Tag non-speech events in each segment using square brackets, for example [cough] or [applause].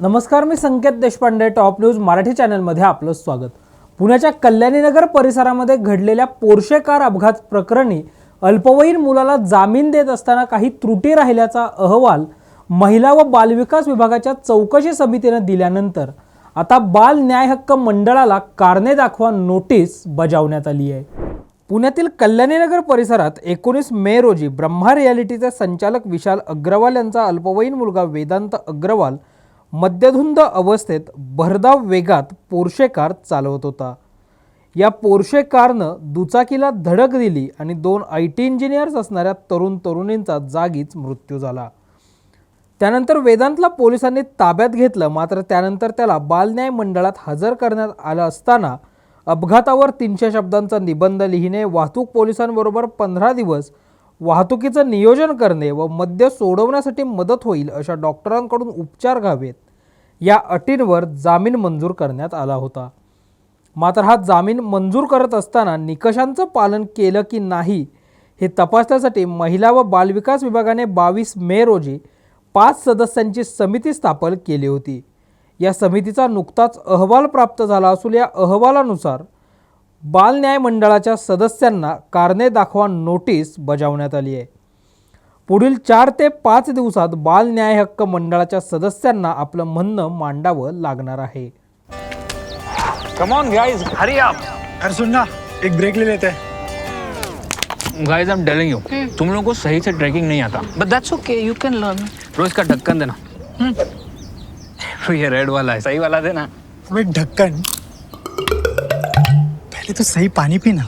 नमस्कार मी Sanket Deshpande top news Marathi चॅनलमध्ये आपलं स्वागत. पुण्याच्या कल्याणीनगर परिसरामध्ये घडलेल्या पोर्शे कार अपघात प्रकरणी अल्पवयीन मुलाला जामीन देत असताना काही त्रुटी राहिल्याचा अहवाल महिला व बालविकास विभागाच्या चौकशी समितीनं दिल्यानंतर आता बाल न्याय हक्क मंडळाला कारणे दाखवा नोटीस बजावण्यात आली आहे. पुण्यातील कल्याणीनगर परिसरात एकोणीस मे रोजी ब्रह्मा रियालिटीचे संचालक विशाल अग्रवाल यांचा अल्पवयीन मुलगा वेदांत अग्रवाल मद्यधुंद अवस्थेत भरधाव वेगात पोर्शे कार चालवत होता. या पोर्शे कारनं दुचाकीला धडक दिली आणि दोन आय टी इंजिनियर्स असणाऱ्या तरुण तरुणींचा जागीच मृत्यू झाला. त्यानंतर वेदांतला पोलिसांनी ताब्यात घेतलं मात्र त्यानंतर त्याला बालन्याय मंडळात हजर करण्यात आलं असताना अपघातावर तीनशे शब्दांचा निबंध लिहिणे वाहतूक पोलिसांबरोबर पंधरा दिवस वाहतुकीचं नियोजन करणे व मद्य सोडवण्यासाठी मदत होईल अशा डॉक्टरांकडून उपचार घ्यावेत. या अटींवर जामीन मंजूर करण्यात आला होता. मात्र हा जामीन मंजूर करत असताना निकषांचं पालन केलं की नाही हे तपासण्यासाठी महिला व बालविकास विभागाने बावीस मे रोजी पाच सदस्यांची समिती स्थापन केली होती. या समितीचा नुकताच अहवाल प्राप्त झाला असून या अहवालानुसार बाल न्याय मंडळाच्या सदस्यांना कारणे दाखवा नोटीस बजावण्यात आली आहे. पुढील चार ते पाच दिवसात बाल न्याय हक्क मंडळाच्या सदस्यांना आपलं म्हणणं मांडावं लागणार आहे. कम ऑन गाइस हरी अरे सुन ना एक ब्रेक ले लेते. हैं guys I am telling you तुम लोगों को सही से ट्रैकिंग नहीं आता. But that's okay, you can learn. रोज का ढक्कन देना. तो [laughs] ये रेड वाला है सही वाला देना. अबे ढक्कन पहले तो सही पानी पीना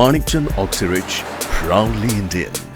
Manikchand Oxyrich, proudly Indian.